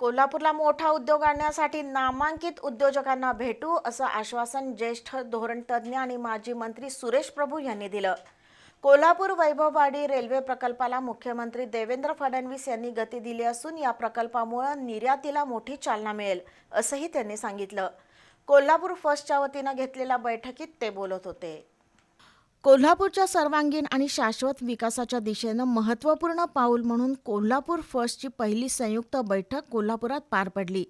कोल्हापूरला मोठा उद्योग आणण्यासाठी नामांकित उद्योजकांना भेटू असं आश्वासन ज्येष्ठ धोरण तज्ज्ञ आणि माजी मंत्री सुरेश प्रभू यांनी दिलं. कोल्हापूर वैभववाडी रेल्वे प्रकल्पाला मुख्यमंत्री देवेंद्र फडणवीस यांनी गती दिली असून या प्रकल्पामुळे निर्यातीला मोठी चालना मिळेल असंही त्यांनी सांगितलं. कोल्हापूर फर्स्टच्या वतीनं घेतलेल्या बैठकीत ते बोलत होते. कोल्हापूरच्या सर्वांगीण आणि शाश्वत विकासाच्या दिशेनं महत्त्वपूर्ण पाऊल म्हणून कोल्हापूर फर्स्टची पहिली संयुक्त बैठक कोल्हापुरात पार पडली.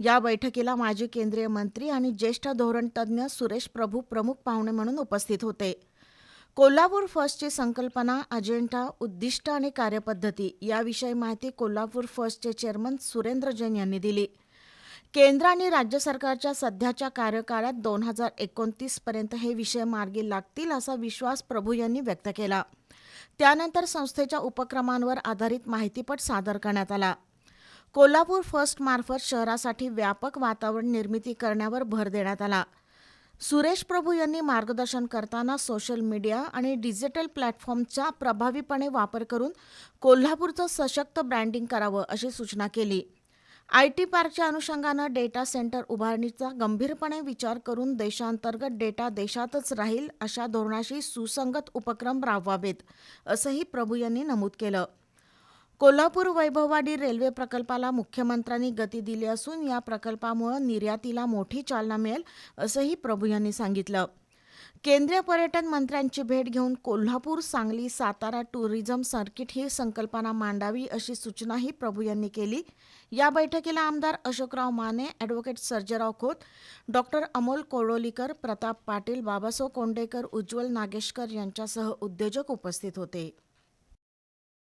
या बैठकीला माजी केंद्रीय मंत्री आणि ज्येष्ठ धोरणतज्ज्ञ सुरेश प्रभू प्रमुख पाहुणे म्हणून उपस्थित होते. कोल्हापूर फर्स्टची संकल्पना अजेंडा उद्दिष्ट आणि कार्यपद्धती याविषयी माहिती कोल्हापूर फर्स्टचे चेअरमन सुरेंद्र जैन यांनी दिली. केंद्र आणि राज्य सरकारच्या सध्याच्या कार्यकाळात दोन हजार एकोणतीसपर्यंत हे विषय मार्गी लागतील असा विश्वास प्रभू यांनी व्यक्त केला. त्यानंतर संस्थेच्या उपक्रमांवर आधारित माहितीपट सादर करण्यात आला. कोल्हापूर फर्स्ट मार्फत शहरासाठी व्यापक वातावरण निर्मिती करण्यावर भर देण्यात आला. सुरेश प्रभू यांनी मार्गदर्शन करताना सोशल मीडिया आणि डिजिटल प्लॅटफॉर्मचा प्रभावीपणे वापर करून कोल्हापूरचं सशक्त ब्रँडिंग करावं अशी सूचना केली. आय टी पार्कच्या अनुषंगानं डेटा सेंटर उभारणीचा गंभीरपणे विचार करून देशांतर्गत डेटा देशातच राहील अशा धोरणाशी सुसंगत उपक्रम राबवावेत असंही प्रभू यांनी नमूद केलं. कोल्हापूर वैभववाडी रेल्वे प्रकल्पाला मुख्यमंत्र्यांनी गती दिली असून या प्रकल्पामुळे निर्यातीला मोठी चालना मिळेल असंही प्रभू यांनी सांगितलं. केंद्रीय पर्यटन मंत्र्यांची भेट घेऊन कोल्हापूर सांगली सातारा टुरिझम सर्किट ही संकल्पना मांडावी अशी सूचनाही प्रभू यांनी केली. या बैठकीला आमदार अशोकराव माने ॲडव्होकेट सर्जेराव खोत डॉक्टर अमोल कोडोलीकर प्रताप पाटील बाबासाहेब कोंडेकर उज्ज्वल नागेशकर यांच्यासह उद्योजक उपस्थित होते.